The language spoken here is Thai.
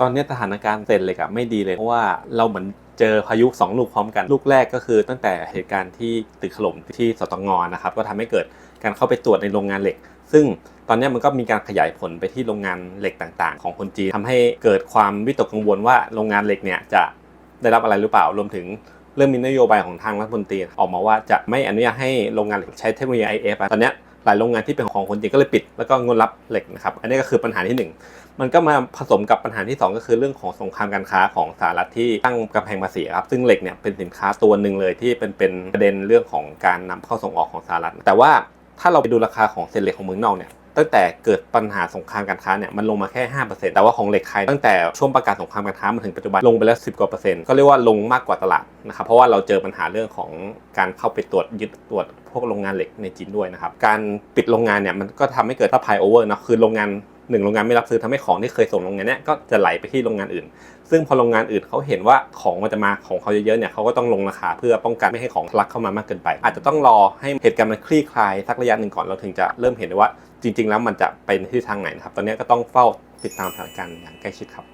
ตอนนี้สถานการณ์เซนเหล็กอะไม่ดีเลยเพราะว่าเราเหมือนเจอพายุสองลูกพร้อมกัน ลูกแรกก็คือตั้งแต่เหตุการณ์ที่ตึกถล่มที่สตงนะครับก็ทำให้เกิดการเข้าไปตรวจในโรงงานเหล็ก ซึ่งตอนนี้มันก็มีการขยายผลไปที่โรงงานเหล็กต่างๆ ของคนจีนทำให้เกิดความวิตกกังวลว่าโรงงานเหล็กเนี่ยจะได้รับอะไรหรือเปล่ารวมถึงเริ่มมีนโยบายของทางรัฐมนตรีออกมาว่าจะไม่อนุญาตให้โรงงานเหล็กใช้เทคโนโลยี IF อะตอนนี้ หลายโรงงานที่เป็นของคนจีนก็เลยปิด แล้วก็งดรับเหล็กนะครับ อันนี้ก็คือปัญหาที่หนึ่งมันก็มาผสมกับปัญหาที่สองก็คือเรื่องของสงครามการค้าของสหรัฐที่ตั้งกำแพงภาษีครับ ซึ่งเหล็กเนี่ยเป็นสินค้าตัวหนึ่งเลยที่เป็นเป็นประเด็นเรื่องของการนำเข้าส่งออกของสหรัฐ แต่ว่าถ้าเราไปดูราคาของเศษเหล็กของเมืองนอกเนี่ย ตั้งแต่เกิดปัญหาสงครามการค้าเนี่ยมันลงมาแค่ 5%แต่ว่าของเหล็กไทยตั้งแต่ช่วงประกาศสงครามการค้ามาถึงปัจจุบันลงไปแล้ว 10 กว่าเปอร์เซ็นต์ก็เรียกว่าลงมากกว่าตลาดนะครับเพราะว่าเราเจอปัญหาเรื่องของการเข้าไปตรวจยึดตรวจพวกโรงงานเหล็กในจีนด้วยนะครับการปิดโรงงานเนี่ยมันก็ทำให้เกิดซัพพลายโอเวอร์นะคือโรงงาน หนึ่งโรงงานไม่รับซื้อทำให้ของที่เคยส่งโรงงานเนี้ยก็จะไหลไปที่โรงงานอื่น ซึ่งพอโรงงานอื่นเขาเห็นว่าของมันจะมาของเขาเยอะๆเนี่ยเขาก็ต้องลงราคาเพื่อป้องกันไม่ให้ของทะลักเข้ามามากเกินไป อาจจะต้องรอให้เหตุการณ์มันคลี่คลายสักระยะหนึ่งก่อนเราถึงจะเริ่มเห็นว่าจริง ๆ แล้วมันจะไปในทิศทางไหนนะครับตอนนี้ก็ต้องเฝ้าติดตามสถานการณ์อย่างใกล้ชิดครับ